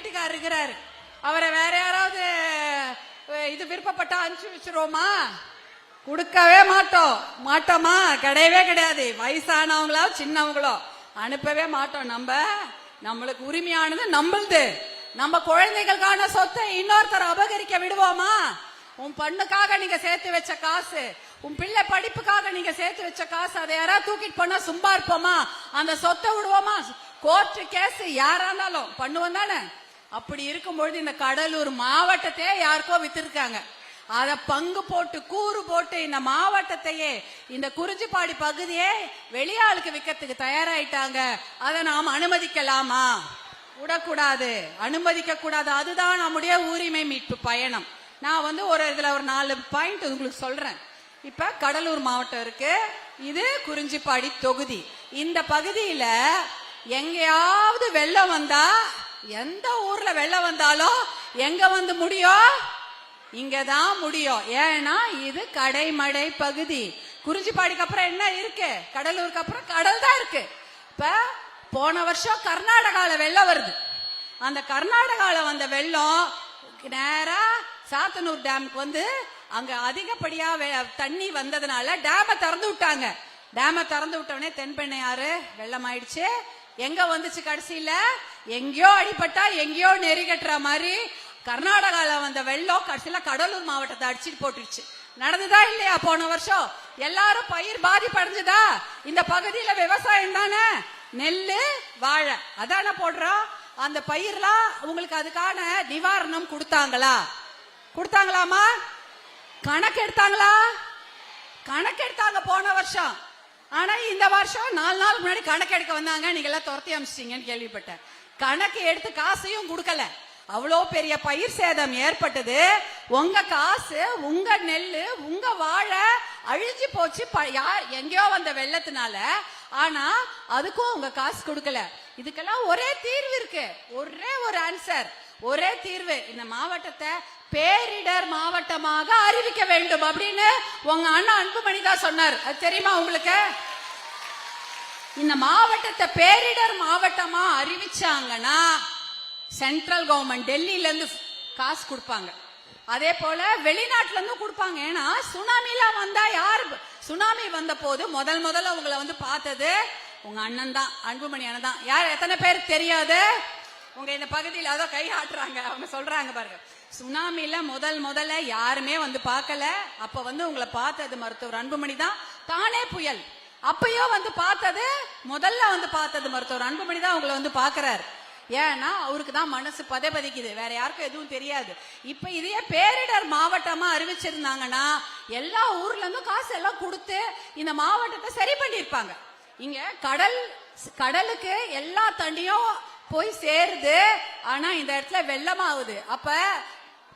வீட்டுக்காரர் இருக்கிறாரு. அவரை வேற யாராவது இது விருப்பப்பட்டா அனுப்பிச்சு வச்சிருவோமா? கொடுக்கவே மாட்டோம். மாட்டோமா? கிடையவே கிடையாது. வயசானவங்களோ சின்னவங்களோ அனுப்பவே மாட்டோம். நம்ம நம்மளுக்கு உரிமையானது நம்மளுது. நம்ம குழந்தைகளுக்கான சொத்தை இன்னொருத்தர் அபகரிக்க விடுவோமா? உன் பண்ணுக்காக நீங்க சேர்த்து வச்ச காசு உன் பிள்ளை படிப்புக்காக நீங்க சேர்த்து வச்ச காசு அதை யாராவது தூக்கிட்டு போனா சும்மா இருப்போமா? அந்த சொத்தை விடுவோமா? கோர்ட்டு கேஸ் யாரானாலும் பண்ணுவோம் தானே? அப்படி இருக்கும்பொழுது இந்த கடலூர் மாவட்டத்தையே யாருக்கோ வித்திருக்காங்க. அதை பங்கு போட்டு கூறு போட்டு இந்த மாவட்டத்தையே இந்த குறிஞ்சிப்பாடி பகுதியே வெளியாளுக்கு விற்கிறதுக்கு தயாராயிட்டாங்க. அதை நாம் அனுமதிக்கலாமா? விடக்கூடாது. அனுமதிக்க கூடாது அதுதான் நம்முடைய உரிமை மீட்பு பயணம். நான் வந்து ஒரு இதுல ஒரு நாலு பாயிண்ட் உங்களுக்கு சொல்றேன். இப்ப கடலூர் மாவட்டம் இருக்கு. இது குறிஞ்சிப்பாடி தொகுதி. இந்த பகுதியில எங்கேயாவது வெள்ளம் வந்தா எந்த ஊர்ல வெள்ளம் வந்தாலும் எங்க வந்து முடியும்? இங்கதான் முடியும். ஏன்னா இது கடைமடை பகுதி. குறிஞ்சிப்பாடிக்கு அப்புறம் என்ன இருக்கு? கடலூருக்கு அப்புறம் கடல் தான் இருக்கு. இப்ப போன வருஷம் கர்நாடகால வெள்ளம் வருது. அந்த கர்நாடகால வந்த வெள்ளம் நேரா சாத்தனூர் டேமுக்கு வந்து அங்க அதிகப்படியா வெ- தண்ணி வந்ததுனால டேமை திறந்து விட்டாங்க. டேமை திறந்து விட்டவனே தென்பெண்ணையாறு வெள்ளம் ஆயிடுச்சு எங்க வந்துச்சு கடைசியில? எங்கேயோ அடிபட்டா எங்கேயோ நெறி கட்டுற மாதிரி கர்நாடகால வந்த வெள்ளம் கடைசியில கடலூர் மாவட்டத்தை அடிச்சிட்டு போட்டுருச்சு. நடந்ததா இல்லையா போன வருஷம்? எல்லாரும் பயிர் பாதிப்படைஞ்சதா? இந்த பகுதியில விவசாயம் தானே? நெல்லு வாழை. அதானே போடுறோம்? அந்த பயிர்லாம் உங்களுக்கு அதுக்கான நிவாரணம் கொடுத்தாங்களா? கொடுத்தாங்களாமா கணக்கு எடுத்தாங்களா கணக்கு எடுத்தாங்க போன வருஷம். ஆனா இந்த வருஷம் நாலு நாள் முன்னாடி கணக்கு எடுக்க வந்தாங்க. நீங்க எல்லாம் துரத்தி அமிச்சிட்டீங்கன்னு கேள்விப்பட்டேன். கணக்கு எடுத்து காசையும் கொடுக்கல. அவ்வளோ பெரிய பயிர் சேதம் ஏற்பட்டது. உங்க காசு உங்க நெல் உங்க வாழை அழிஞ்சு போச்சு. ப- யார் எங்கேயோ வந்த வெள்ளத்தினால. ஆனா அதுக்கும் உங்க காசு கொடுக்கல. இதுக்கெல்லாம் ஒரே தீர்வு இருக்கு. ஒரே ஒரு ஆன்சர் ஒரே தீர்வு. இந்த மாவட்டத்தை பேரிடர் மாவட்டமாக அறிவிக்க வேண்டும் அப்படின்னு உங்க அண்ணா அன்புமணி தான் சொன்னார். அது தெரியுமா உங்களுக்கு? இந்த மாவட்டத்தை பேரிடர் மாவட்டமா அறிவிச்சாங்கன்னா சென்ட்ரல் கவர்மெண்ட் டெல்லியில இருந்து காசு கொடுப்பாங்க. அதே போல வெளிநாட்டுல இருந்தும் கொடுப்பாங்க. ஏன்னா சுனாமிலாம் வந்தா யார் சுனாமி வந்த போது முதல் முதல்ல உங்களை வந்து பார்த்தது உங்க அண்ணன் தான் அன்புமணி அண்ணன் தான். யார்? எத்தனை பேர் தெரியாது? உங்க இந்த பகுதியில் அதோ கை ஆட்டுறாங்க அவங்க சொல்றாங்க பாருங்க. சுனாமில முதல் முதல்ல யாருமே வந்து பார்க்கல. அப்ப வந்து உங்களை பார்த்தது மருத்துவர் அன்புமணி தான். தானே புயல். அப்பயோ வந்து பார்த்தது முதல்ல வந்து பார்த்தது மருத்துவர் அன்புமணி தான் உங்களை வந்து பாக்குறாரு ஏன்னா அவருக்கு தான் மனசு பதை பதிக்குது வேற யாருக்கும் எதுவும் தெரியாது. இப்ப இதையே பேரிடர் மாவட்டமா அறிவிச்சிருந்தாங்கன்னா எல்லா ஊர்ல இருந்தும் காசு எல்லாம் கொடுத்து இந்த மாவட்டத்தை சரி பண்ணிருப்பாங்க இங்க கடல் கடலுக்கு எல்லா தண்ணியும் போய் சேருது. ஆனா இந்த இடத்துல வெள்ளமாகுது. அப்ப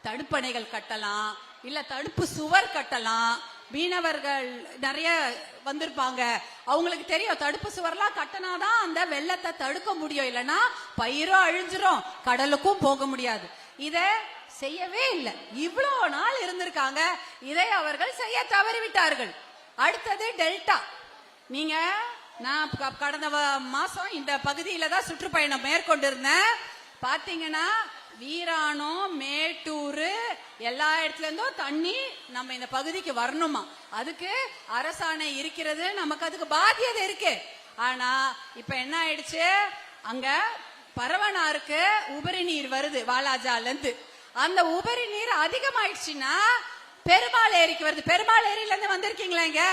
தடுப்பணைகள் கட்டலாம். இல்ல தடுப்பு சுவர் கட்டலாம். மீனவர்கள் நிறைய வந்திருப்பாங்க. அவங்களுக்கு தெரியும் தடுப்பு சுவர்லாம் கட்டினாதான் அந்த வெள்ளத்தை தடுக்க முடியும். இல்லைன்னா பயிரும் அழிஞ்சிரும். கடலுக்கும் போக முடியாது. இத செய்யவே இல்லை. இவ்வளவு நாள் இருந்திருக்காங்க. இதை அவர்கள் செய்ய தவறிவிட்டார்கள். அடுத்தது டெல்டா. நீங்க நான் கடந்த மாசம் இந்த பகுதியில தான் சுற்றுப்பயணம் மேற்கொண்டிருந்தேன். பாத்தீங்கன்னா வீராணம் மேட்டூர் எல்லா இடத்துல இருந்தும் தண்ணி நம்ம இந்த பகுதிக்கு வரணுமா? அதுக்கு அரசாணை இருக்கிறது நமக்கு அதுக்கு பாத்தியதை இருக்கு. ஆனா இப்ப என்ன ஆயிடுச்சு? அங்க பரவனாருக்கு உபரி நீர் வருது வாலாஜால இருந்து அந்த உபரி நீர் அதிகமாயிடுச்சுன்னா பெருமாள் ஏரிக்கு வருது. பெருமாள் ஏரியில இருந்து வந்திருக்கீங்களா இங்க?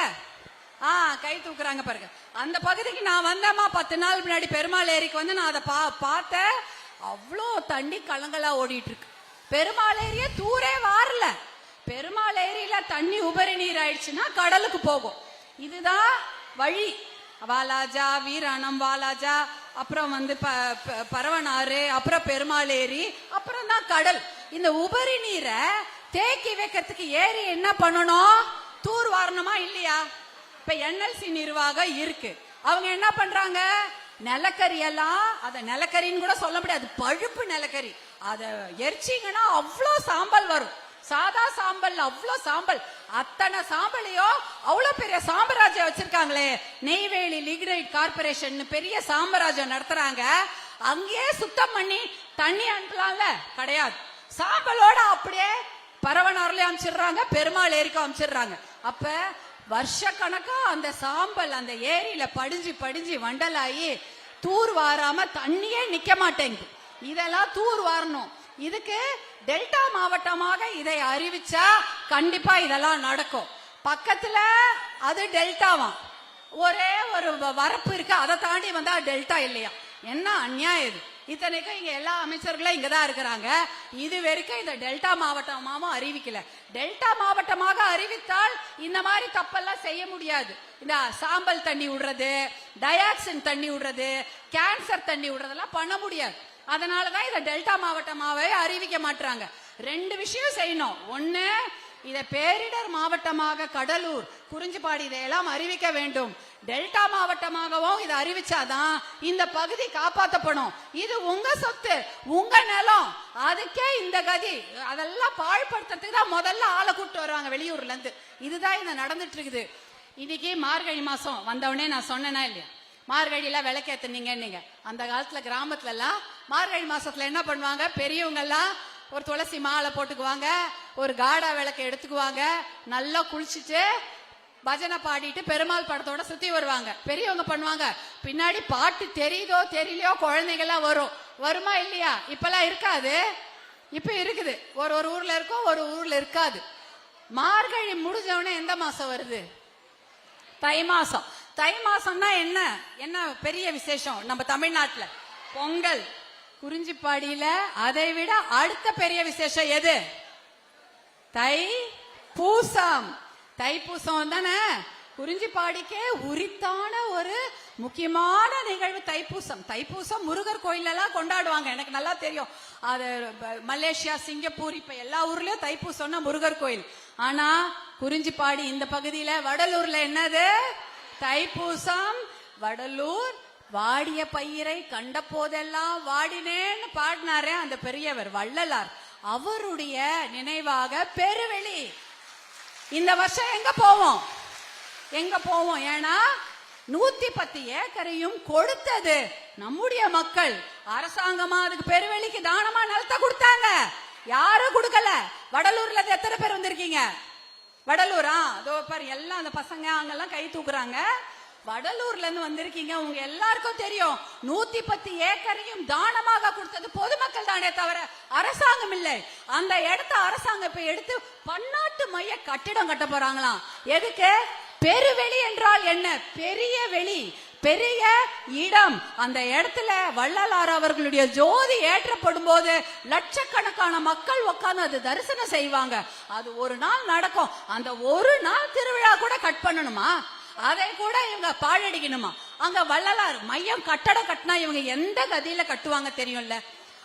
ஆ கை தூக்குறாங்க பாருங்க. அந்த பகுதிக்கு நான் வந்தேம்மா பத்து நாள் முன்னாடி பெருமாள் ஏரிக்கு வந்து நான் அதை பா பார்த்தேன். அவ்வளோ தண்ணி கலங்கலா ஓடிட்டு இருக்கு பெருமாள் ஏரிய தூரே வாரல. பெருமாள் ஏரியில தண்ணி உபரி நீர் ஆயிடுச்சுன்னா கடலுக்கு போகும். இதுதான் வழி. வாலாஜா வீராணம் வாலாஜா அப்புறம் வந்து ப- ப- பரவனாறு அப்புறம் பெருமாள் ஏரி அப்புறம் தான் கடல். இந்த உபரி நீரை தேக்கி வைக்கிறதுக்கு ஏரி என்ன பண்ணணும்? தூர் வாரணுமா இல்லையா? இப்ப என்எல்சி நிர்வாகம் இருக்கு. அவங்க என்ன பண்றாங்க? நிலக்கரி எல்லாம் அத நிலக்கரின்னு கூட சொல்ல முடியாது. பழுப்பு நிலக்கரி. அத எரிச்சிங்கன்னா அவ்வளோ சாம்பல் வரும். சாதா சாம்பல் அவ்வளோ சாம்பல். அத்தனை சாம்பலையும் அவ்வளோ பெரிய சாம்ராஜ்யம் வச்சிருக்காங்களே. நெய்வேலி லிக்னைட் கார்பரேஷன் பெரிய சாம்ராஜ்யம் நடத்துறாங்க. அங்கேயே சுத்தம் பண்ணி தண்ணி அனுப்பலாம்ல? கிடையாது. சாம்பலோட அப்படியே பரவனார்லயும் அமைச்சிடுறாங்க பெருமாள் ஏரிக்கும் அமைச்சிடுறாங்க அப்ப வருஷ கணக்கா அந்த சாம்பல் அந்த ஏரியில படிஞ்சு படிஞ்சு வண்டலாகி தூர் வாராம தண்ணியே நிக்க மாட்டேங்குது. இதெல்லாம் தூர் வாரணும். இதுக்கு டெல்டா மாவட்டமாக இதை அறிவிச்சா கண்டிப்பா இதெல்லாம் நடக்கும். பக்கத்துல அது டெல்டாவாம் ஒரே ஒரு வ- வரப்பு இருக்கு. அதை தாண்டி வந்தா டெல்டா இல்லையா? என்ன அநியாயம் இது? இத்தனைக்கும் இங்க எல்லா அமைச்சர்களும் இங்க தான் இருக்கிறாங்க. இது வரைக்கும் இந்த டெல்டா மாவட்டமாவும் அறிவிக்கல. டெல்டா மாவட்டமாக அறிவித்தால் இந்த மாதிரி தப்பெல்லாம் செய்ய முடியாது. இந்த சாம்பல் தண்ணி விடுறது டயாக்சின் தண்ணி விடுறது கேன்சர் தண்ணி விடுறதெல்லாம் பண்ண முடியாது. அதனாலதான் இதை டெல்டா மாவட்டமாவே அறிவிக்க மாட்டாங்க ரெண்டு விஷயம் செய்யணும். ஒன்னு இதை பேரிடர் மாவட்டமாக கடலூர் குறிஞ்சிப்பாடி இதையெல்லாம் அறிவிக்க வேண்டும். டெல்டா மாவட்டமாகவும் இதை அறிவிச்சாதான் இந்த பகுதி காப்பாற்றப்படும் இது உங்க சொத்து உங்க நிலம். அதுக்கே இந்த கதி. அதெல்லாம் பாழ்படுத்துறதுக்கு தான் முதல்ல ஆளை கூப்பிட்டு வருவாங்க வெளியூர்ல இருந்து இதுதான் இந்த நடந்துட்டு இருக்குது இன்னைக்கு மார்கழி மாசம் வந்தவொடனே நான் சொன்னேனா இல்லையா? மார்கழியில விளக்கேத்துனீங்க நீங்க அந்த காலத்துல கிராமத்துல எல்லாம் மார்கழி மாசத்துல என்ன பண்ணுவாங்க? பெரியவங்க எல்லாம் ஒரு துளசி மாலை போட்டுக்குவாங்க ஒரு காடா விளக்கு எடுத்துக்குவாங்க நல்லா குளிச்சுட்டு பஜனை பாடிட்டு பெருமாள் படத்தோட சுத்தி வருவாங்க. பெரியவங்க பண்ணுவாங்க. பின்னாடி பாட்டு தெரியுதோ தெரியலையோ குழந்தைங்கெல்லாம் வரும். வருமா இல்லையா? இப்பெல்லாம் இருக்காது. இப்ப இருக்குது. ஒரு ஒரு ஊர்ல இருக்கும் ஒரு ஊர்ல இருக்காது. மார்கழி முடிஞ்சவொடனே எந்த மாசம் வருது? தை மாசம். தை மாசம்னா என்ன? என்ன பெரிய விசேஷம்? நம்ம தமிழ்நாட்டுல. பொங்கல். குறிஞ்சிப்பாடியில அதை விட அடுத்த பெரிய விசேஷம் எது? தை பூசம். தைப்பூசம் தானே? குறிஞ்சிப்பாடிக்கே உரித்தான ஒரு முக்கியமான நிகழ்வு தைப்பூசம் தைப்பூசம் முருகர் கோயிலெல்லாம் கொண்டாடுவாங்க. எனக்கு நல்லா தெரியும். அது மலேசியா சிங்கப்பூர் இப்ப எல்லா ஊர்லயும் தைப்பூசம்னா முருகர் கோயில். ஆனா குறிஞ்சிப்பாடி இந்த பகுதியில வடலூர்ல என்னது? தைப்பூசம் வடலூர் வாடிய பயிரை கண்ட போதெல்லாம் வாடினேன்னு பாடினாரே அந்த பெரியவர் வள்ளலார். அவருடைய நினைவாக பெருவெளி. இந்த வருஷம் எங்க போவோம்? எங்க போவோம்? ஏன்னா நூத்தி பத்து ஏக்கரையும் கொடுத்தது நம்முடைய மக்கள். அரசாங்கமா அதுக்கு பெருவெளிக்கு தானமா நிலத்தை கொடுத்தாங்க? யாரும் கொடுக்கல. வடலூர்ல எத்தனை பேர் வந்திருக்கீங்க? வடலூரா? அதோ பாரு எல்லாம் அந்த பசங்க அங்கெல்லாம் கை தூக்குறாங்க. வடலூர்ல இருந்து வந்திருக்கீங்க. உங்க எல்லாருக்கும் தெரியும். நூத்தி பத்து ஏக்கரையும் தானமாக கொடுத்தது பொதுமக்கள் தானே தவிர அரசாங்கம் இல்லை. அந்த இடத்த அரசாங்கம் இப்ப எடுத்து பன்னாட்டு மைய கட்டிடம் கட்ட போறாங்களாம். எதுக்கு? பெருவெளி என்றால் என்ன? பெரிய வெளி பெரிய இடம். அந்த இடத்துல வள்ளலார் அவர்களுடைய ஜோதி ஏற்றப்படும் போது லட்சக்கணக்கான மக்கள் உட்கார்ந்து அது தரிசனம் செய்வாங்க. அது ஒரு நாள் நடக்கும். அந்த ஒரு நாள் திருவிழா கூட கட் பண்ணணுமா? அதை கூட இவங்க பாழடிக்கணுமா? அங்க வள்ளலார் மையம் கட்டடம் கட்டினா இவங்க எந்த கதியில கட்டுவாங்க தெரியும்ல?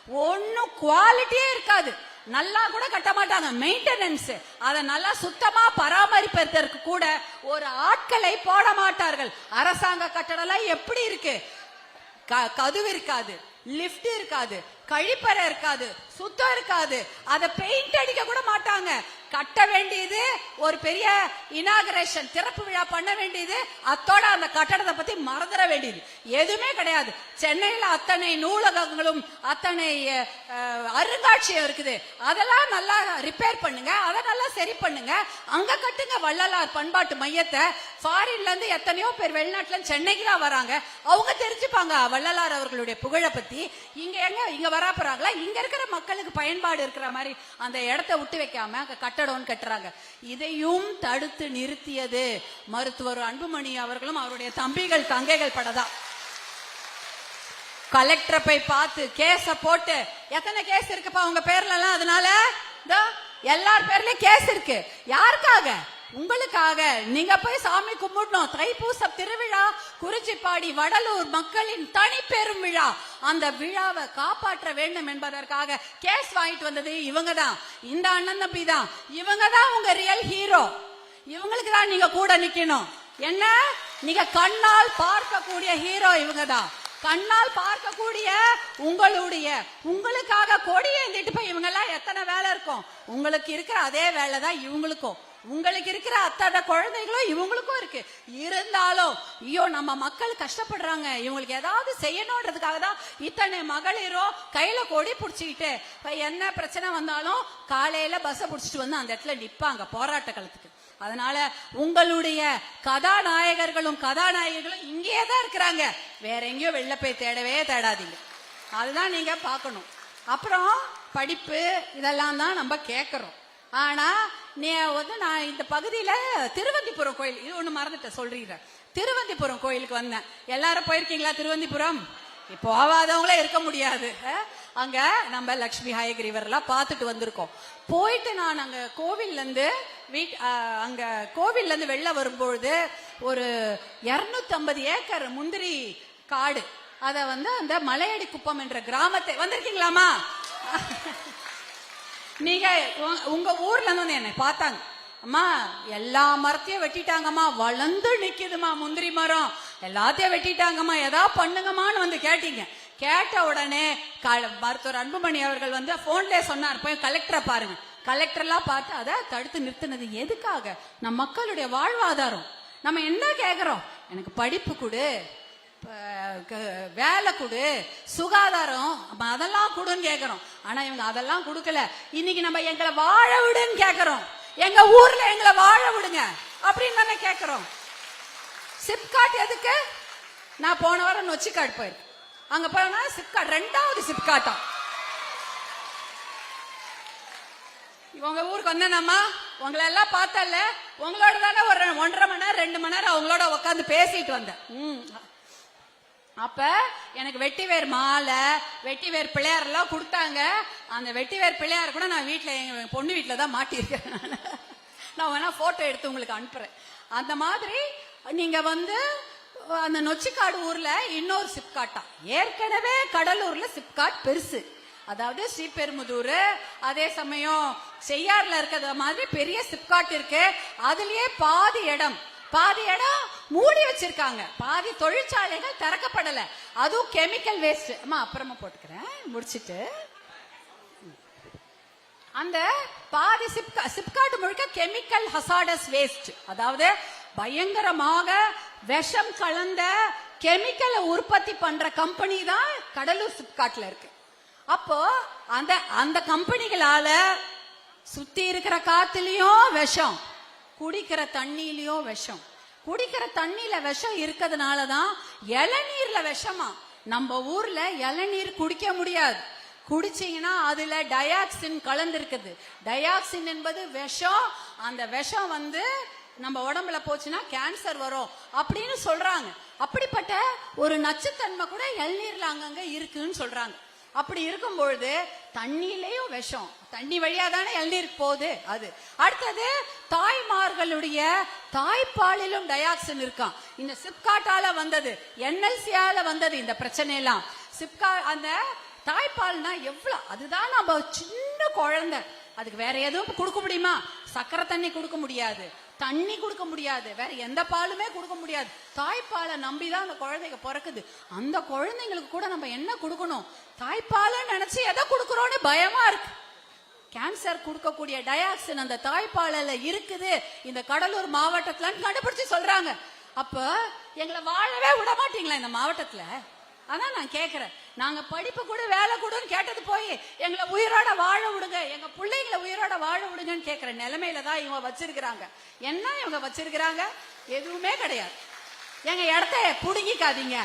ஒன்னும் குவாலிட்டியே இருக்காது. நல்லா கூட கட்ட மாட்டாங்க. மெயின்டெனன்ஸ் அதை நல்லா சுத்தமா பராமரிப்பதற்கு கூட ஒரு ஆட்களை போட மாட்டார்கள். அரசாங்க கட்டடம்லாம் எப்படி இருக்கு? க- இருக்காது. லிஃப்ட் இருக்காது. கழிப்பறை இருக்காது. சுத்தம் இருக்காது. அதை பெயிண்ட் அடிக்க கூட மாட்டாங்க. கட்ட வேண்டியது ஒரு பெரிய இனாகரேஷன் திறப்பு விழா பண்ண வேண்டியது அத்தோட அந்த கட்டடத்தை பத்தி மறந்துட வேண்டியது. எதுவுமே கிடையாது. சென்னையில அத்தனை நூலகங்களும் அத்தனை அருங்காட்சியம் அருங்காட்சியகம் இருக்குது. அதெல்லாம் நல்லா ரிப்பேர் பண்ணுங்க. அதை நல்லா சரி பண்ணுங்க. அங்க கட்டுங்க வள்ளலார் பண்பாட்டு மையத்தை. ஃபாரின்ல இருந்து எத்தனையோ பேர் வெளிநாட்டுல சென்னைக்கு தான் வராங்க. அவங்க தெரிஞ்சுப்பாங்க வள்ளலார் அவர்களுடைய புகழை பத்தி. இங்க எங்க இங்க வரா போறாங்களா? இங்க இருக்கிற மக்களுக்கு பயன்பாடு இருக்கிற மாதிரி அந்த இடத்த விட்டு வைக்காம கட்ட கட்டடம்னு கட்டுறாங்க. இதையும் தடுத்து நிறுத்தியது மருத்துவர் அன்புமணி அவர்களும் அவருடைய தம்பிகள் தங்கைகள் படதான் கலெக்டரை போய் பார்த்து கேஸ போட்டு எத்தனை கேஸ் இருக்குப்பா உங்க பேர்ல எல்லாம் அதனால எல்லார் பேர்லயும் கேஸ் இருக்கு. யாருக்காக? உங்களுக்காக நீங்க போய் சாமி கும்பிடணும். தைப்பூச திருவிழா குறிச்சிப்பாடி வடலூர் மக்களின் தனி பெரும் விழா. அந்த விழாவை காப்பாற்ற வேண்டும் என்பதற்காக கேஸ் வாங்கிட்டு வந்தது இவங்க தான். இந்த அண்ணன் தம்பி தான். இவங்க தான் உங்க ரியல் ஹீரோ இவங்களுக்கு தான் நீங்க கூட நிக்கணும். என்ன? நீங்க கண்ணால் பார்க்கக்கூடிய ஹீரோ இவங்க தான். கண்ணால் பார்க்கக்கூடிய உங்களுடைய. உங்களுக்காக கொடி ஏந்திட்டு போய் இவங்க எல்லாம் எத்தனை வேலை இருக்கும்? உங்களுக்கு இருக்கிற அதே வேலை தான் இவங்களுக்கும். உங்களுக்கு இருக்கிற அத்தனை குழந்தைகளும் இவங்களுக்கும் இருக்கு. இருந்தாலும் ஐயோ நம்ம மக்கள் கஷ்டப்படுறாங்க. இவங்களுக்கு ஏதாவது செய்யணுன்றதுக்காக தான் இத்தனை மகளிரும் கையில கொடி பிடிச்சிக்கிட்டு இப்போ என்ன பிரச்சனை வந்தாலும் காலையில பஸ்ஸை பிடிச்சிட்டு வந்து அந்த இடத்துல நிற்பாங்க போராட்ட காலத்துக்கு அதனால உங்களுடைய கதாநாயகர்களும் கதாநாயகிகளும் இங்கேயே தான் இருக்கிறாங்க. வேற எங்கேயோ வெளில போய் தேடவே தேடாதீங்க. அதுதான் நீங்க பார்க்கணும். அப்புறம் படிப்பு இதெல்லாம் தான் நம்ம கேட்கறோம். ஆனா நீ வந்து நான் இந்த பகுதியில திருவந்திபுரம் கோயில் இது ஒண்ணு மறந்துட்டேன் சொல்றீங்க. திருவந்திபுரம் கோயிலுக்கு வந்தேன். எல்லாரும் போயிருக்கீங்களா திருவந்திபுரம்? இப்போ போகாதவங்களே இருக்க முடியாது. அங்க நம்ம லக்ஷ்மி ஹாயகிரிவர்லாம் பார்த்துட்டு வந்திருக்கோம். போயிட்டு நான் அங்க கோவில்ல இருந்து வீட் அங்க கோவில்ல இருந்து வெளில வரும்பொழுது ஒரு 250 ஏக்கர் முந்திரி காடு. அத வந்து அந்த மலையடி குப்பம் என்ற கிராமத்தை வந்திருக்கீங்களாமா நீங்க உங்க ஊர்ல இருந்து வந்து என்னை பார்த்தாங்க. அம்மா எல்லா மரத்தையும் வெட்டிட்டாங்கம்மா. வளர்ந்து நிக்குதுமா முந்திரி மரம். எல்லாத்தையும் வெட்டிட்டாங்கம்மா. ஏதா பண்ணுங்கம்மான்னு வந்து கேட்டீங்க. கேட்ட உடனே க- மருத்துவர் அன்புமணி அவர்கள் வந்து போன்ல சொன்னார். போய் கலெக்டரை பாருங்க. கலெக்டர்லாம் பார்த்து அதை தடுத்து நிறுத்தினது. எதுக்காக? நம் மக்களுடைய வாழ்வாதாரம். நம்ம என்ன கேட்குறோம் எனக்கு படிப்பு கொடு. வேலை கொடு சுகாதாரம் அதெல்லாம் கொடுன்னு கேட்குறோம் ஆனா இவங்க அதெல்லாம் கொடுக்கல. இன்னைக்கு நம்ம எங்களை வாழ விடுன்னு கேட்குறோம் எங்க ஊர்ல எங்களை வாழ விடுங்க அப்படின்னு தானே கேட்குறோம் சிப்காட் எதுக்கு? நான் போன வாரம் நொச்சிக்காட் போயிருக்கேன். அங்க போனா சிப்காட் ரெண்டாவது சிப்காட்டா உங்க ஊருக்கு வந்தேனம்மா? உங்களை எல்லாம் பார்த்தல உங்களோட தானே ஒரு ஒன்றரை மணி நேரம் ரெண்டு மணி நேரம் அவங்களோட உட்காந்து பேசிட்டு வந்தேன். ம். அப்ப எனக்கு வெட்டிவேர் மாலை வெட்டிவேர் பிள்ளையார் எல்லாம் கொடுத்தாங்க. அந்த வெட்டிவேர் பிள்ளையார் கூட நான் வீட்டுல எங்க பொண்ணு வீட்ல தான் மாட்டியிருக்கேன் நான். வேணா போட்டோ எடுத்து உங்களுக்கு அனுப்புறேன். அந்த மாதிரி நீங்க வந்து அந்த நொச்சிக்காடு ஊர்ல இன்னொரு சிப்காட்டா ஏற்கனவே கடலூர்ல சிப்காட் பெருசு. அதாவது ஸ்ரீபெரும்புதூர் அதே சமயம் செய்யாறுல இருக்கிற மாதிரி பெரிய சிப்காட் இருக்கு. அதுலயே பாதி இடம். பாதி இடம் மூடி வச்சிருக்காங்க. பாதி தொழிற்சாலைகள் திறக்கப்படல. அதுவும் கெமிக்கல் வேஸ்ட் அம்மா அப்புறமா போட்டுக்கிறேன். முடிச்சிட்டு. அந்த பாதி சிப்கா சிப்காட் முழுக்க கெமிக்கல் ஹசாடஸ் வேஸ்ட் அதாவது பயங்கரமாக விஷம் கலந்த கெமிக்கலை உற்பத்தி பண்ற கம்பெனி தான் கடலூர் சிப்காட்ல இருக்கு. அப்போ அந்த அந்த கம்பெனிகளால சுத்தி இருக்கிற காத்துலயும் விஷம் குடிக்கிற தண்ணியிலயும் விஷம். குடிக்கிற தண்ணியில விஷம் இருக்கிறதுனால தான் இளநீர்ல விஷமா. நம்ம ஊர்ல இளநீர் குடிக்க முடியாது. குடிச்சீங்கன்னா அதுல டயாக்சின் கலந்திருக்குது. டயாக்சின் என்பது விஷம். அந்த விஷம் வந்து நம்ம உடம்புல போச்சுன்னா கேன்சர் வரும் அப்படின்னு சொல்றாங்க. அப்படிப்பட்ட ஒரு நச்சுத்தன்மை கூட இளநீர்ல அங்கங்க இருக்குன்னு சொல்றாங்க. அப்படி இருக்கும் பொழுது தண்ணியிலையும் விஷம். தண்ணி வழியா தானே இளநீர் போகுது? அது. அடுத்தது தாய்மார்களுடைய தாய்ப்பாலிலும் டயாக்சின் இருக்கான் இந்த சிப்காட்டால வந்தது என்எல்சியால வந்தது இந்த பிரச்சனை எல்லாம் சிப்கா அந்த தாய்ப்பால்னா எவ்வளவு அதுதான் நம்ம சின்ன குழந்தை. அதுக்கு வேற எதுவும் கொடுக்க முடியுமா? சக்கரை தண்ணி கொடுக்க முடியாது. தண்ணி கொடுக்க முடியாது. வேற எந்த பாலுமே கொடுக்க முடியாது. தாய்ப்பாலை நம்பி தான் அந்த குழந்தைங்க பிறக்குது. அந்த குழந்தைங்களுக்கு கூட நம்ம என்ன கொடுக்கணும்? தாய்ப்பாலை நினைச்சு எதை கொடுக்குறோன்னு பயமா இருக்கு. கேன்சர் கொடுக்கக்கூடிய டயாக்சின் அந்த தாய்ப்பாலில் இருக்குது. இந்த கடலூர் மாவட்டத்துல கண்டுபிடிச்சு சொல்றாங்க. அப்ப எங்களை வாழவே விட மாட்டீங்களா இந்த மாவட்டத்துல? அதான் நான் கேட்கிறேன் நாங்க படிப்பு கூட வேலை கூடன்னு கேட்டது போய் எங்களை உயிரோட வாழ விடுங்க. எங்க பிள்ளைங்களை உயிரோட வாழ விடுங்கன்னு கேட்கிற நிலைமையில தான் இவங்க வச்சிருக்கிறாங்க. என்ன இவங்க வச்சிருக்கிறாங்க? எதுவுமே கிடையாது. எங்க இடத்த புடுங்கிக்காதீங்க.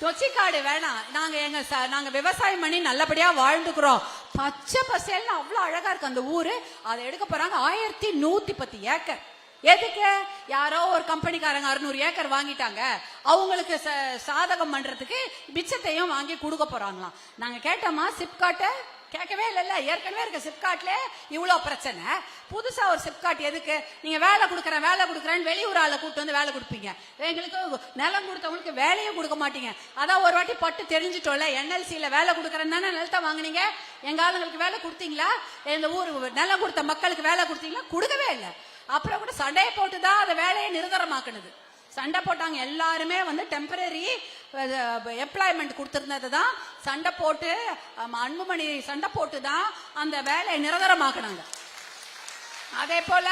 தொச்சிக்காடு வேணாம். நாங்க எங்க நாங்க விவசாயம் பண்ணி நல்லபடியா வாழ்ந்துக்கிறோம். பச்சை பசேல்னு அவ்வளவு அழகா இருக்கு அந்த ஊரு. அதை எடுக்க போறாங்க ஆயிரத்தி நூத்தி பத்து ஏக்கர். எதுக்கு? யாரோ ஒரு கம்பெனிக்காரங்க அறுநூறு ஏக்கர் வாங்கிட்டாங்க. அவங்களுக்கு ச- சாதகம் பண்றதுக்கு மிச்சத்தையும் வாங்கி கொடுக்க போறாங்களாம். நாங்க கேட்டோமா சிப்காட்டை? கேட்கவே இல்லைல்ல. ஏற்கனவே இருக்க சிப்காட்ல இவ்வளவு பிரச்சனை. புதுசா ஒரு சிப்காட் எதுக்கு? நீங்க வேலை கொடுக்குறேன் வேலை கொடுக்குறேன்னு வெளியூர் ஆளை கூட்டு வந்து வேலை கொடுப்பீங்க. எங்களுக்கு நிலம் கொடுத்தவங்களுக்கு வேலையும் கொடுக்க மாட்டீங்க. அதான் ஒரு வாட்டி பட்டு தெரிஞ்சிட்டோம்ல. என்எல்சியில வேலை கொடுக்குறேன்னு தானே நிலத்தை வாங்குனீங்க? எங்க ஆளுங்களுக்கு வேலை கொடுத்தீங்களா? இந்த ஊர் நிலம் கொடுத்த மக்களுக்கு வேலை கொடுத்தீங்களா? கொடுக்கவே இல்லை. அப்புறம் கூட சண்டையை போட்டு தான் அந்த வேலையை நிரந்தரமாக்குனது. சண்டை போட்டாங்க எல்லாருமே வந்து டெம்பரரி எம்ப்ளாய்மெண்ட் கொடுத்துருந்தது தான் சண்டை போட்டு அன்புமணி சண்டை போட்டு தான் அந்த வேலையை நிரந்தரமாக்குனாங்க. அதே போல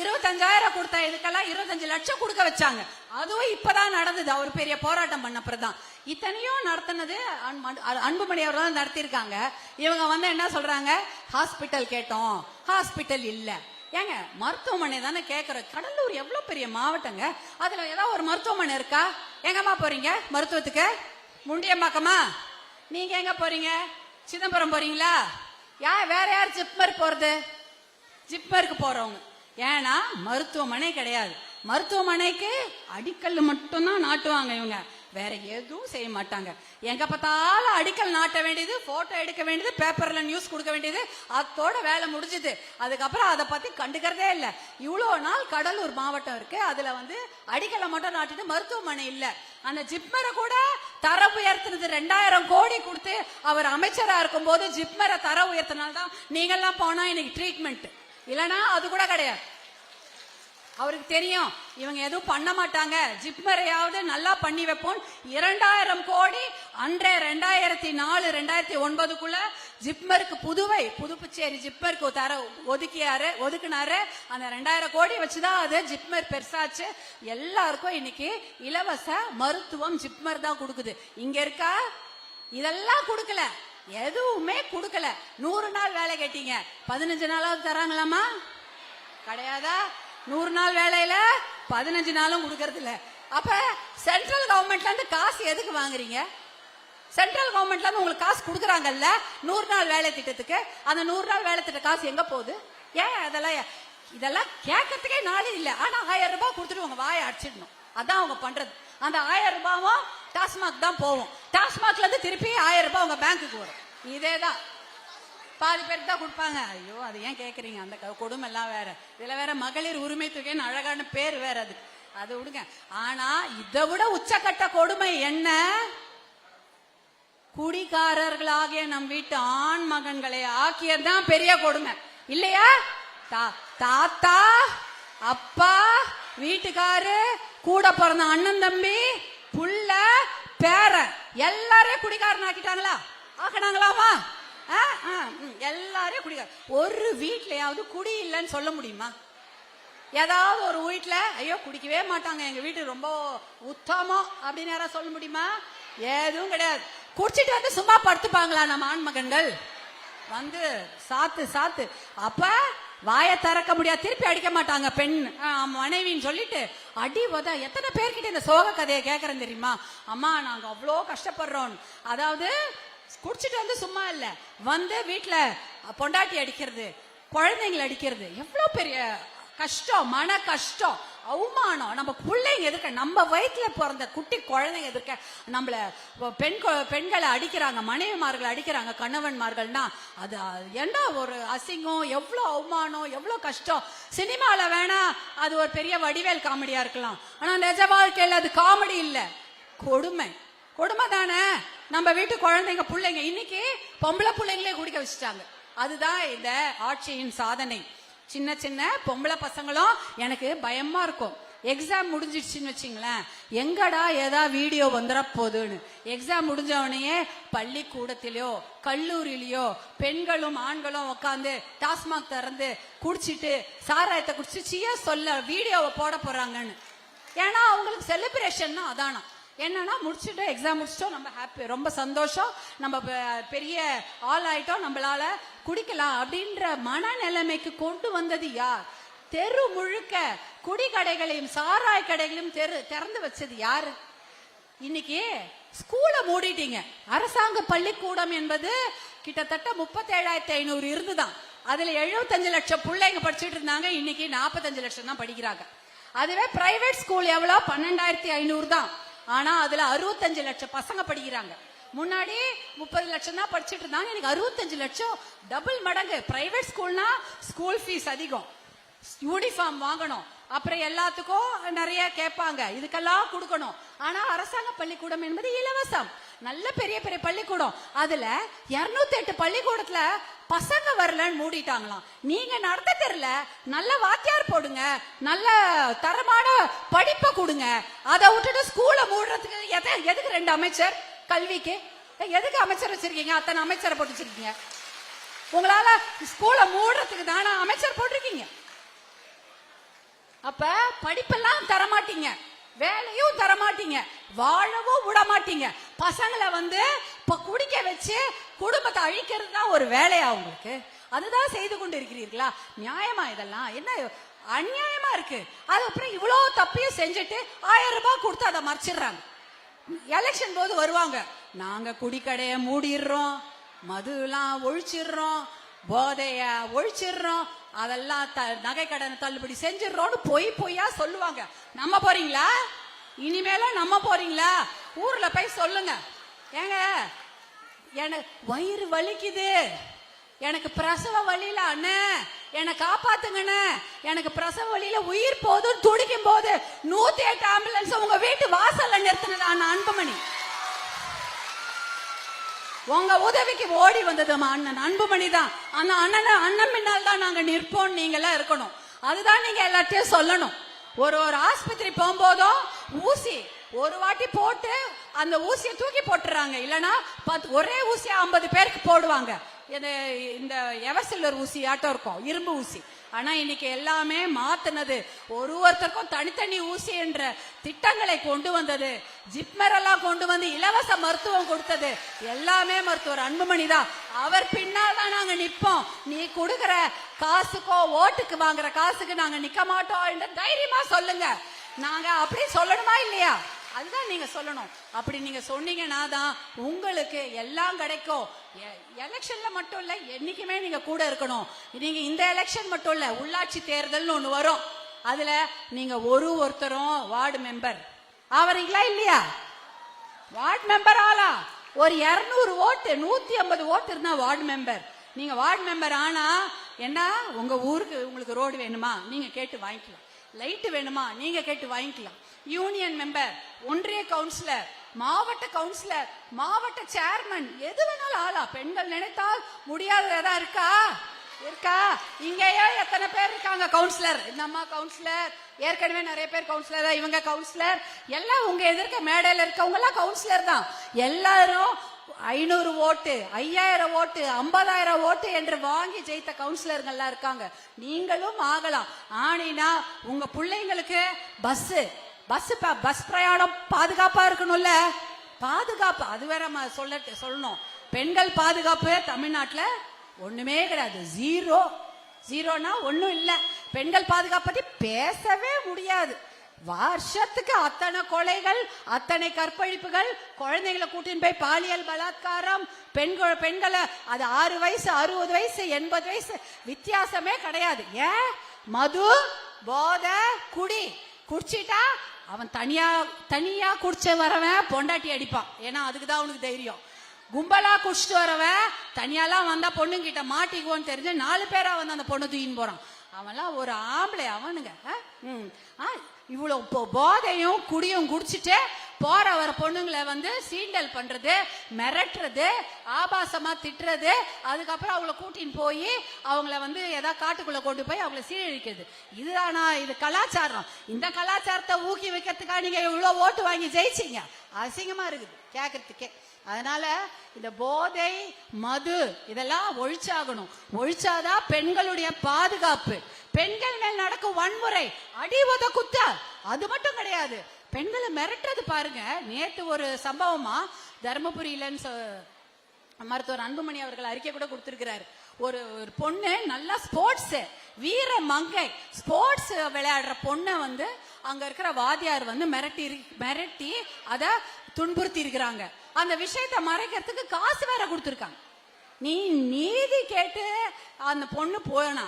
இருபத்தஞ்சாயிரம் கொடுத்த இதுக்கெல்லாம் இருபத்தஞ்சு லட்சம் கொடுக்க வச்சாங்க. அதுவும் இப்பதான் நடந்தது. அவர் பெரிய போராட்டம் பண்ணப்பறதான் இத்தனையும் நடத்தினது அன்புமணி அவர் தான் நடத்தியிருக்காங்க. இவங்க வந்து என்ன சொல்றாங்க? ஹாஸ்பிட்டல் கேட்டோம். ஹாஸ்பிட்டல் இல்லை. ஏங்க மருத்துவமனை தானே கேட்குற கடலூர் எவ்வளோ பெரிய மாவட்டங்க? அதில் ஏதாவது ஒரு மருத்துவமனை இருக்கா? எங்கம்மா போறீங்க மருத்துவத்துக்கு? முண்டியம்பாக்கம்மா நீங்கள் எங்கே போறீங்க? சிதம்பரம் போறீங்களா? யார் வேற யார் ஜிப்மர் போகிறது ஜிப்மருக்கு போகிறவங்க ஏன்னா மருத்துவமனை கிடையாது. மருத்துவமனைக்கு அடிக்கல் மட்டும்தான் நாட்டுவாங்க இவங்க. வேற எதுவும் செய்ய மாட்டாங்க. எங்க பார்த்தாலும் அடிக்கல் நாட்ட வேண்டியது போட்டோ எடுக்க வேண்டியது பேப்பர்ல நியூஸ் கொடுக்க வேண்டியது அதோட வேலை முடிஞ்சுது. அதுக்கப்புறம் அதை பத்தி கண்டுக்கிறதே இல்லை. இவ்வளோ நாள் கடலூர் மாவட்டம் இருக்கு. அதுல வந்து அடிக்கலை மட்டும் நாட்டிட்டு மருத்துவமனை இல்ல. அந்த ஜிப்மரை கூட தர உயர்த்தினது ரெண்டாயிரம் கோடி கொடுத்து அவர் அமைச்சரா இருக்கும்போது ஜிப்மரை தர உயர்த்தினால்தான் நீங்கெல்லாம் போனா இன்னைக்கு ட்ரீட்மெண்ட் இல்லைன்னா அது கூட கிடையாது. அவருக்கு தெரியும். இவங்க எதுவும் பண்ண மாட்டாங்க. ஜிப்மரையாவது நல்லா பண்ணி வைப்போம். இரண்டாயிரம் கோடி அன்றே ரெண்டாயிரத்தி நாலு ரெண்டாயிரத்தி ஒன்பதுக்குள்ள ஜிப்மருக்கு புதுவை புதுப்புச்சேரி ஜிப்மருக்கு தர ஒதுக்கியாரு ஒதுக்குனாரு. அந்த ரெண்டாயிரம் கோடி வச்சுதான் அது ஜிப்மர் பெருசாச்சு. எல்லாருக்கும் இன்னைக்கு இலவச மருத்துவம் ஜிப்மர் தான் கொடுக்குது. இங்க இருக்கா? இதெல்லாம் கொடுக்கல. எதுவுமே கொடுக்கல. நூறு நாள் வேலை கேட்டீங்க. பதினஞ்சு நாளாவது தராங்களாமா? கிடையாதா? நூறு நாள் வேலையில பதினஞ்சு நாளும் கொடுக்கறது இல்ல. அப்ப சென்ட்ரல் கவர்மெண்ட்ல இருந்து காசு எதுக்கு வாங்குறீங்க? சென்ட்ரல் கவர்மெண்ட்ல இருந்து உங்களுக்கு காசு கொடுக்குறாங்கல்ல நூறு நாள் வேலை திட்டத்துக்கு அந்த நூறு நாள் வேலை திட்ட காசு எங்க போகுது? ஏன் அதெல்லாம் இதெல்லாம் கேட்கறதுக்கே நாளே இல்ல. ஆனா ஆயிரம் ரூபாய் கொடுத்துட்டு உங்க வாயை அடிச்சிடணும். அதான் அவங்க பண்றது. அந்த ஆயிரம் ரூபாவும் டாஸ்மாக் தான் போவோம் டாஸ்மாக்ல இருந்து திருப்பி ஆயிரம் ரூபாய் உங்க பேங்க்குக்கு வரும். இதேதான். பாதி பேருக்கு தான் கொடுப்பாங்க. ஐயோ அது ஏன் கேட்குறீங்க அந்த கொடுமை எல்லாம் வேற. இதுல வேற மகளிர் உரிமை தொகைன்னு அழகான பேர் வேற அது. அது விடுங்க. ஆனா இதை விட உச்சக்கட்ட கொடுமை என்ன? குடிகாரர்களாகிய நம் வீட்டு ஆண் மகன்களை ஆக்கியதுதான் பெரிய கொடுமை. இல்லையா? தா- தாத்தா அப்பா வீட்டுக்காரு கூட பிறந்த அண்ணன் தம்பி புள்ள பேரன் எல்லாரையும் குடிகாரன் ஆக்கிட்டாங்களா ஆக்கினாங்களாமா? ஆ, ஆ, ம், எல்லாரையும் குடிக்க ஒரு வீட்லயாவது குடி இல்லைன்னு சொல்ல முடியுமா? ஏதாவது ஒரு வீட்டில் ஐயோ குடிக்கவே மாட்டாங்க. எங்க வீட்டு ரொம்ப உத்தமம் அப்படின்னு யாராவது சொல்ல முடியுமா? எதுவும் கிடையாது. குடிச்சிட்டு வந்து சும்மா படுத்துப்பாங்களா நம்ம ஆண் மகன்கள் வந்து சாத்து சாத்து. அப்ப வாயை திறக்க முடியாது. திருப்பி அடிக்க மாட்டாங்க பெண் மனைவின்னு சொல்லிட்டு அடி உத. எத்தனை பேர்கிட்ட இந்த சோக கதையை கேட்கறேன் தெரியுமா? அம்மா நாங்க அவ்வளோ கஷ்டப்படுறோம். அதாவது குடிச்சிட்டு வந்து சும்மா இல்ல. வந்து வீட்டுல பொண்டாட்டி அடிக்கிறது குழந்தைங்களை அடிக்கிறது எவ்வளவு பெரிய கஷ்டம் மன கஷ்டம் அவமானம். நம்ம பிள்ளைங்க எதிர்க்க நம்ம வயிற்றுல பிறந்த குட்டி குழந்தைங்க எதிர்க்க நம்மள பெண் பெண்களை அடிக்கிறாங்க மனைவிமார்களை அடிக்கிறாங்க கணவன்மார்கள்னா அது என்ன ஒரு அசிங்கம் எவ்வளோ அவமானம் எவ்வளோ கஷ்டம். சினிமாவில் வேணா அது ஒரு பெரிய வடிவேல் காமெடியா இருக்கலாம். ஆனால் நிஜ வாழ்க்கையில் அது காமெடி இல்லை. கொடுமை. கொடுமை தானே? நம்ம வீட்டு குழந்தைங்க பிள்ளைங்க இன்னைக்கு பொம்பளை பிள்ளைங்களே குடிக்க வச்சுட்டாங்க. அதுதான் இந்த ஆட்சியின் சாதனை. சின்ன சின்ன பொம்பளை பசங்களும் எனக்கு பயமா இருக்கும். எக்ஸாம் முடிஞ்சிடுச்சுன்னு வச்சுங்களேன். எங்கடா ஏதா வீடியோ வந்துட போகுதுன்னு எக்ஸாம் முடிஞ்சவனையே பள்ளிக்கூடத்திலேயோ கல்லூரியிலையோ பெண்களும் ஆண்களும் உட்காந்து டாஸ்மாக் திறந்து குடிச்சிட்டு சாராயத்தை குடிச்சு சியா சொல்ல வீடியோவை போட போறாங்கன்னு. ஏன்னா அவங்களுக்கு செலிப்ரேஷன்னா அதானா? என்னன்னா முடிச்சுட்டு எக்ஸாம் முடிச்சிட்டோம் நம்ம ஹாப்பி ரொம்ப சந்தோஷம். நம்ம பெரிய ஆள் ஆயிட்டோம் நம்மளால குடிக்கலாம் அப்படின்ற மனநிலைமைக்கு கொண்டு வந்தது யார்? தெரு முழுக்க குடி கடைகளையும் சாராய கடைகளையும் தெரு திறந்து வச்சது யாரு? இன்னைக்கு ஸ்கூலை மூடிட்டீங்க. அரசாங்க பள்ளிக்கூடம் என்பது கிட்டத்தட்ட முப்பத்தேழாயிரத்தி ஐநூறு இருந்துதான். அதுல எழுபத்தஞ்சு லட்சம் பிள்ளைங்க படிச்சுட்டு இருந்தாங்க இன்னைக்கு நாற்பத்தஞ்சு லட்சம் தான் படிக்கிறாங்க. அதுவே பிரைவேட் ஸ்கூல் எவ்வளோ? பன்னெண்டாயிரத்தி ஐநூறு தான். ஆனா அதுல அறுபத்தஞ்சு லட்சம் பசங்க படிக்கிறாங்க. முன்னாடி முப்பது லட்சம் தான் படிச்சுட்டு இருந்தாங்க. எனக்கு அறுபத்தஞ்சு லட்சம் டபுள் மடங்கு. பிரைவேட் ஸ்கூல்னா ஸ்கூல் ஃபீஸ் அதிகம். யூனிஃபார்ம் வாங்கணும். அப்புறம் எல்லாத்துக்கும் நிறைய கேட்பாங்க. இதுக்கெல்லாம் கொடுக்கணும். ஆனா அரசாங்க பள்ளிக்கூடம் என்பது இலவசம். நல்ல பெரிய பெரிய பள்ளிக்கூடம். அதுல 208 எட்டு பள்ளிக்கூடத்துல பசங்க வரலன்னு மூடிட்டாங்களாம். நீங்க நடத்த தெரியல நல்ல வாத்தியார் போடுங்க நல்ல தரமான படிப்பை கொடுங்க. அதை விட்டுட்டு ஸ்கூலை மூடுறதுக்கு எதை எதுக்கு ரெண்டு அமைச்சர்? கல்விக்கு. எதுக்கு அமைச்சர் வச்சிருக்கீங்க? அத்தனை அமைச்சரை போட்டு வச்சிருக்கீங்க. உங்களால ஸ்கூலை மூடுறதுக்கு தானே அமைச்சர் போட்டிருக்கீங்க. அப்ப படிப்பெல்லாம் தரமாட்டீங்க. வேலையும் தர மாட்டீங்க வாழவும் விட மாட்டீங்க பசங்களை வந்து இப்போ குடிக்க வச்சு குடும்பத்தை அழிக்கிறது தான் ஒரு வேலையா உங்களுக்கு? அதுதான் செய்து கொண்டு இருக்கிறீர்களா நியாயமா இதெல்லாம்? என்ன அநியாயமா இருக்கு? அதுக்கப்புறம் இவ்வளவு தப்பையும் செஞ்சுட்டு ஆயிரம் ரூபாய் கொடுத்து அதை மறைச்சிடுறாங்க. எலெக்ஷன் போது வருவாங்க. நாங்க குடிக்கடைய மூடிடுறோம் மதுலாம் ஒழிச்சிடுறோம் போதைய ஒழிச்சிடுறோம் அதெல்லாம் த நகை கடனை தள்ளுபடி செஞ்சிடுறோம்னு பொய் பொய்யா சொல்லுவாங்க. நம்ம போறீங்களா? இனிமேலும் நம்ம போறீங்களா? ஊர்ல போய் சொல்லுங்க. ஏங்க எனக்கு வயிறு வலிக்குது. எனக்கு பிரசவ வழியில அண்ணே என்னை காப்பாத்துங்கண்ணே. எனக்கு பிரசவ வழியில உயிர் போதும் துடிக்கும் போது நூத்தி எட்டு ஆம்புலன்ஸ் உங்க வீட்டு வாசல்ல நிறுத்தினதான் அன்புமணி? உங்க உதவிக்கு ஓடி வந்தது அண்ணன். அன்புமணி தான் அந்த அண்ணன் அண்ணன் பின்னால் தான் நாங்க நிற்போம் நீங்களாம் இருக்கணும். அதுதான் நீங்க எல்லாத்தையும் சொல்லணும். ஒரு ஒரு ஆஸ்பத்திரி போகும்போதும் ஊசி ஒரு வாட்டி போட்டு அந்த ஊசியை தூக்கி போட்டுறாங்க. இல்லனா பத்து ஒரே ஊசியா ஐம்பது பேருக்கு போடுவாங்க. இந்த எவசில்லர் ஊசி ஆட்டம் இருக்கும் இரும்பு ஊசி. ஆனா இன்னைக்கு எல்லாமே மாத்தினது. ஒரு ஒருத்தருக்கும் தனித்தனி ஊசி என்ற திட்டங்களை கொண்டு வந்தது. ஜிப்மர் எல்லாம் கொண்டு வந்து இலவச மருத்துவம் கொடுத்தது. எல்லாமே மருத்துவர் அன்புமணி தான். அவர் பின்னால் தான் நாங்க நிப்போம் நீ கொடுக்கற காசுக்கோ ஓட்டுக்கு வாங்குற காசுக்கு நாங்க நிக்க மாட்டோம் என்று தைரியமா சொல்லுங்க. நாங்க அப்படி சொல்லணுமா இல்லையா? அதுதான் நீங்க சொல்லணும். அப்படி நீங்க சொன்னீங்கன்னா தான் உங்களுக்கு எல்லாம் கிடைக்கும். எ- எலெக்ஷன்ல மட்டும் இல்ல என்னைக்குமே நீங்க கூட இருக்கணும். நீங்க இந்த எலெக்ஷன் மட்டும் இல்ல உள்ளாட்சி தேர்தல்னு ஒண்ணு வரும். அதுல நீங்க ஒரு ஒருத்தரும் வார்டு மெம்பர். ஆவறீங்களா இல்லையா? வார்டு மெம்பர் ஆளா? ஒரு இருநூறு ஓட்டு நூத்தி ஐம்பது ஓட்டு இருந்தா வார்டு மெம்பர். நீங்க வார்டு மெம்பர் ஆனா என்ன உங்க ஊருக்கு உங்களுக்கு ரோடு வேணுமா? நீங்க கேட்டு வாங்கிக்கலாம். லைட்டு வேணுமா? நீங்க கேட்டு வாங்கிக்கலாம். யூனியன் மெம்பர் ஒன்றிய கவுன்சிலர் மாவட்ட கவுன்சிலர் மாவட்ட சேர்மன் எது வேணாலும் ஆளா? பெண்கள் நினைத்தால் முடியாததா இருக்கா? இருக்கா? இங்கேயே எத்தனை பேர் இருக்காங்க? கவுன்சிலர் இந்த அம்மா கவுன்சிலர் ஏற்கனவே நிறைய பேர் கவுன்சிலர் இவங்க கவுன்சிலர் எல்லாம் உங்க எதிர்க்க மேடையில இருக்கவங்க எல்லாம் கவுன்சிலர் தான். எல்லாரும் ஐநூறு ஓட்டு ஐயாயிரம் ஓட்டு ஐம்பதாயிரம் ஓட்டு என்று வாங்கி ஜெயித்த கவுன்சிலர்கள்லாம் இருக்காங்க. நீங்களும் ஆகலாம். ஆனினா உங்க பிள்ளைங்களுக்கு பஸ் பஸ் பஸ் பிரயாணம் பாதுகாப்பா இருக்கணும்ல? பாதுகாப்பு அது வேற சொல்ல சொல்லணும். பெண்கள் பாதுகாப்பு தமிழ்நாட்டுல ஒண்ணுமே கிடையாது. ஜீரோ ஜீரோனா ஒண்ணும் இல்ல. பெண்கள் பாதுகாப்பு பத்தி பேசவே முடியாது. வருஷத்துக்கு அத்தனை கொலைகள் அத்தனை கற்பழிப்புகள் குழந்தைகளை கூட்டின்னு போய் பாலியல் பலாத்காரம் பெண்கள் பெண்களை அது ஆறு வயசு அறுபது வயசு எண்பது வயசு வித்தியாசமே கிடையாது. ஏன்? மது போதை குடி. குடிச்சிட்டா அவன் தனியா தனியா குடிச்ச வரவன் பொண்டாட்டி அடிப்பான். ஏன்னா அதுக்கு தான் அவனுக்கு தைரியம். கும்பலா குடிச்சிட்டு வரவன் தனியாலாம் வந்தா பொண்ணுங்கிட்ட மாட்டிக்குவோன்னு தெரிஞ்சு நாலு பேரா வந்து அந்த பொண்ணு தூக்கின்னு போறான். அவன்லாம் ஒரு ஆம்பளை அவனுங்க. ஆ? இவ்வளோ இப்போ இவ்வளவு போதையும் குடியும் குடிச்சிட்டு போற வர பொண்ணுங்களை வந்து சீண்டல் பண்றது மிரட்டுறது ஆபாசமா திட்டுறது அதுக்கப்புறம் அவங்கள கூட்டின்னு போய் அவங்கள வந்து ஏதாவது காட்டுக்குள்ள கொண்டு போய் அவங்கள சீரழிக்கிறது. இதுதானா? இது கலாச்சாரம். இந்த கலாச்சாரத்தை ஊக்கி வைக்கிறதுக்காக நீங்க இவ்வளவு ஓட்டு வாங்கி ஜெயிச்சீங்க. அசிங்கமா இருக்குது. கேட்கறதுக்கே அதனால இந்த போதை மது இதெல்லாம் ஒழிச்சாகணும். ஒழிச்சாதான் பெண்களுடைய பாதுகாப்பு. பெண்கள் மேல் நடக்கும் வன்முறை அடி உத குத்த அது மட்டும் கிடையாது. பெண்களை மிரட்டுறது பாருங்க. நேத்து ஒரு சம்பவமா தர்மபுரியிலன்னு சொ- மருத்துவர் அன்புமணி அவர்கள் அறிக்கை கூட கொடுத்திருக்கிறாரு. ஒரு ஒரு பொண்ணு நல்லா ஸ்போர்ட்ஸ் வீர மங்கை. ஸ்போர்ட்ஸ் விளையாடுற பொண்ணை வந்து அங்க இருக்கிற வாத்தியார் வந்து மிரட்டி மிரட்டி அதை துன்புறுத்தி இருக்கிறாங்க. அந்த விஷயத்தை மறைக்கிறதுக்கு காசு வேற கொடுத்துருக்காங்க. நீ நீதி கேட்டு அந்த பொண்ணு போனா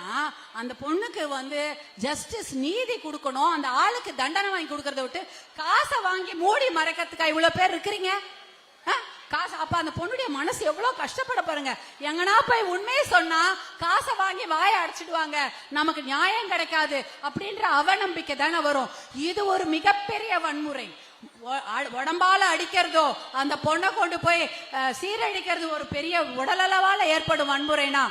அந்த பொண்ணுக்கு வந்து ஜஸ்டிஸ் நீதி கொடுக்கணும் அந்த ஆளுக்கு தண்டனை வாங்கி கொடுக்கறத விட்டு காசை வாங்கி மூடி மறைக்கிறதுக்கா இவ்வளவு பேர் இருக்கிறீங்க? ஆ? காசு அப்ப அந்த பொண்ணுடைய மனசு எவ்வளவு கஷ்டப்பட பாருங்க. எங்கன்னா போய் உண்மையை சொன்னா காசை வாங்கி வாயை அடைச்சிடுவாங்க. நமக்கு நியாயம் கிடைக்காது அப்படின்ற அவநம்பிக்கை தானே வரும். இது ஒரு மிகப்பெரிய வன்முறை. உடம்பால அடிக்கிறதோ அந்த பொண்ணை கொண்டு போய் சீரழிக்கிறது ஒரு பெரிய உடலளவால ஏற்படும் வன்முறைனா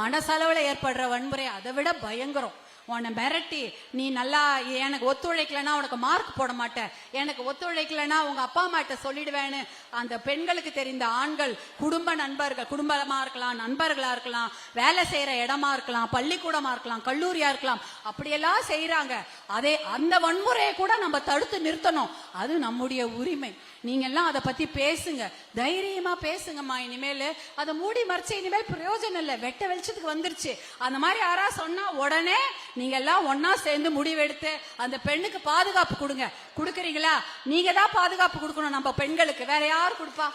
மனசளவில் ஏற்படுற வன்முறை அதை விட பயங்கரம். உன்னை மிரட்டி நீ நல்லா எனக்கு ஒத்துழைக்கலைன்னா உனக்கு மார்க் போட மாட்டேன். எனக்கு ஒத்துழைக்கலன்னா உங்க அப்பா அம்மாட்ட சொல்லிடுவேன்னு அந்த பெண்களுக்கு தெரிந்த ஆண்கள் குடும்ப நண்பர்கள் குடும்பமா இருக்கலாம் நண்பர்களா இருக்கலாம் வேலை செய்யற இடமா இருக்கலாம் பள்ளிக்கூடமா இருக்கலாம் கல்லூரியா இருக்கலாம் அப்படியெல்லாம் செய்யறாங்க அதே அந்த வன்முறையை கூட நம்ம தடுத்து நிறுத்தணும். அது நம்முடைய உரிமை. நீங்க எல்லாம் அதை பத்தி பேசுங்க. தைரியமா பேசுங்கம்மா. இனிமேல் அதை மூடி மறைச்சு இனிமேல் பிரயோஜனம் இல்லை. வெட்ட வெளிச்சத்துக்கு வந்துருச்சு. அந்த மாதிரி யாரா சொன்னா உடனே நீங்க எல்லாம் ஒன்னா சேர்ந்து முடிவெடுத்து அந்த பெண்ணுக்கு பாதுகாப்பு கொடுங்க. கொடுக்குறீங்களா? நீங்க தான் பாதுகாப்பு கொடுக்கணும் நம்ம பெண்களுக்கு. வேற யார் கொடுப்பா?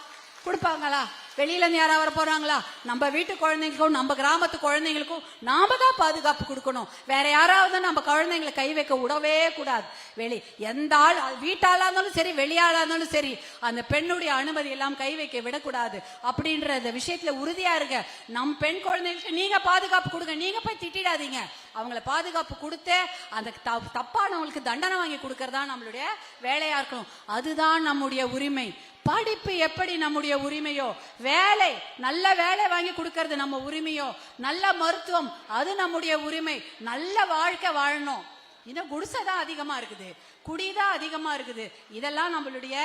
கொடுப்பாங்களா? வெளியில இருந்து யாராவது வர போறாங்களா? நம்ம வீட்டு குழந்தைங்களுக்கும் நம்ம கிராமத்து குழந்தைங்களுக்கும் நாம தான் பாதுகாப்பு கொடுக்கணும். வேற யாராவது நம்ம குழந்தைங்களை கை வைக்க விடவே கூடாது. வெளி எந்த ஆள் அது வீட்டாளா இருந்தாலும் சரி வெளியாளா இருந்தாலும் சரி அந்த பெண்ணுடைய அனுமதி எல்லாம் கை வைக்க விடக்கூடாது. அப்படின்ற அந்த விஷயத்துல உறுதியா இருங்க. நம் பெண் குழந்தைங்களுக்கு நீங்க பாதுகாப்பு கொடுங்க. நீங்க போய் திட்டிடாதீங்க. அவங்கள பாதுகாப்பு கொடுத்து அந்த தப்பானவங்களுக்கு தண்டனை வாங்கி கொடுக்கறதா நம்மளுடைய வேலையா இருக்கணும். அதுதான் நம்முடைய உரிமை. படிப்பு எப்படி நம்முடைய உரிமையோ வேலை நல்ல வேலை வாங்கி கொடுக்கறது நம்ம உரிமையோ? நல்ல மருத்துவம் அது நம்முடைய உரிமை. நல்ல வாழ்க்கை வாழணும். இன்னும் குடிசை தான் அதிகமா இருக்குது. குடிதான் அதிகமா இருக்குது. இதெல்லாம் நம்மளுடைய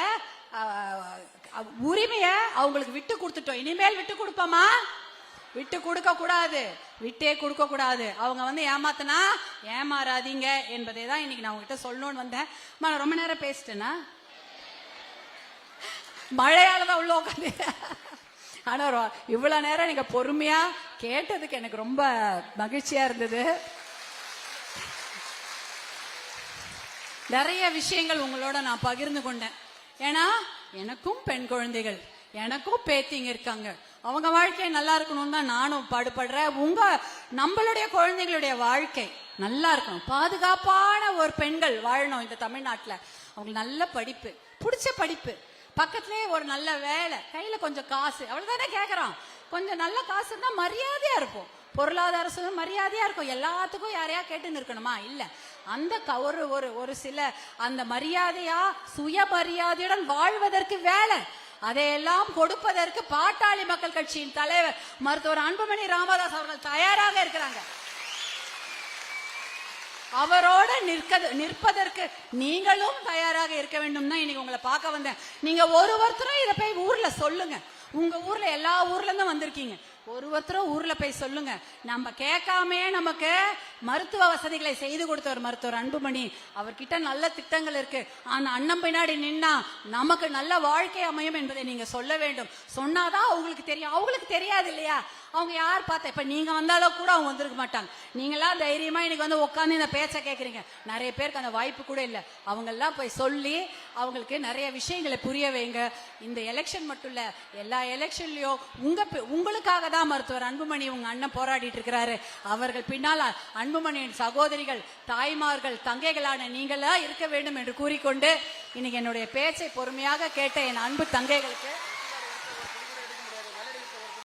உரிமைய அவங்களுக்கு விட்டு கொடுத்துட்டோம். இனிமேல் விட்டு கொடுப்போமா? விட்டு கொடுக்க கூடாது. விட்டே கொடுக்க கூடாது. அவங்க வந்து ஏமாத்தினா ஏமாறாதீங்க என்பதை தான் இன்னைக்கு நான் உங்ககிட்ட சொல்லணும்னு வந்தேன். நான் ரொம்ப நேரம் பேசிட்டேனா? மழையால தான் உள்ள உட்காந்து ஆனா ரொ- இவ்வளவு நேரம் நீங்க பொறுமையா கேட்டதுக்கு எனக்கு ரொம்ப மகிழ்ச்சியா இருந்தது. நிறைய விஷயங்கள் உங்களோட நான் பகிர்ந்து கொண்டேன். ஏன்னா எனக்கும் பெண் குழந்தைகள் எனக்கும் பேத்திங்க இருக்காங்க. அவங்க வாழ்க்கை நல்லா இருக்கணும்னு தான் நானும் பாடுபடுறேன். உங்க நம்மளுடைய குழந்தைகளுடைய வாழ்க்கை நல்லா இருக்கணும். பாதுகாப்பான ஒரு பெண்கள் வாழணும் இந்த தமிழ்நாட்டில். அவங்களுக்கு நல்ல படிப்பு பிடிச்ச படிப்பு. பக்கத்துலயே ஒரு நல்ல வேலை. கையில கொஞ்சம் காசு. அவ்வளவுதானே கேக்குறோம் கொஞ்சம் நல்ல காசு இருந்தா மரியாதையா இருப்போம் பொருளாதார சுய மரியாதையா இருக்கும். எல்லாத்துக்கும் யாரையா கேட்டு இருக்கணுமா இல்ல. அந்த க- ஒரு ஒரு ஒரு சில அந்த மரியாதையா சுயமரியாதையுடன் வாழ்வதற்கு வேலை. அதையெல்லாம் கொடுப்பதற்கு பாட்டாளி மக்கள் கட்சியின் தலைவர் மருத்துவர் அன்புமணி ராமதாஸ் அவர்கள் தயாராக இருக்கிறாங்க. அவரோட நிற்க நிற்பதற்கு நீங்களும் தயாராக இருக்க வேண்டும் தான் இன்னைக்கு உங்களை பார்க்க வந்தேன். நீங்க ஒரு ஒருத்தரும் இதை போய் ஊர்ல சொல்லுங்க. உங்க ஊர்ல எல்லா ஊர்ல இருந்தும் வந்திருக்கீங்க. ஒரு ஒருத்தரும் ஊர்ல போய் சொல்லுங்க. நம்ம கேட்காமே நமக்கு மருத்துவ வசதிகளை செய்து கொடுத்தவர் மருத்துவர் அன்புமணி அவர்கிட்ட நல்ல திட்டங்கள் இருக்கு. ஆனா அண்ணன் பின்னாடி நின்னா நமக்கு நல்ல வாழ்க்கை அமையும் என்பதை நீங்க சொல்ல வேண்டும். சொன்னாதான் அவங்களுக்கு தெரியும். அவங்களுக்கு தெரியாது இல்லையா? அவங்க யார் பார்த்தா இப்போ நீங்கள் வந்தாலும் கூட அவங்க வந்திருக்க மாட்டாங்க. நீங்களாம் தைரியமாக இன்னைக்கு வந்து உட்காந்து இந்த பேச்சை கேட்குறீங்க நிறைய பேருக்கு அந்த வாய்ப்பு கூட இல்லை. அவங்கெல்லாம் போய் சொல்லி அவங்களுக்கு நிறைய விஷயங்களை புரிய வைங்க. இந்த எலெக்ஷன் மட்டும் இல்லை எல்லா எலெக்ஷன்லையும் உங்கள் உங்களுக்காக தான் மருத்துவர் அன்புமணி உங்கள் அண்ணன் போராடிட்டு இருக்கிறாரு. அவர்கள் பின்னால் அன்புமணியின் சகோதரிகள் தாய்மார்கள் தங்கைகளான நீங்களாக இருக்க வேண்டும் என்று கூறிக்கொண்டு இன்னைக்கு என்னுடைய பேச்சை பொறுமையாக கேட்ட என் அன்பு தங்கைகளுக்கு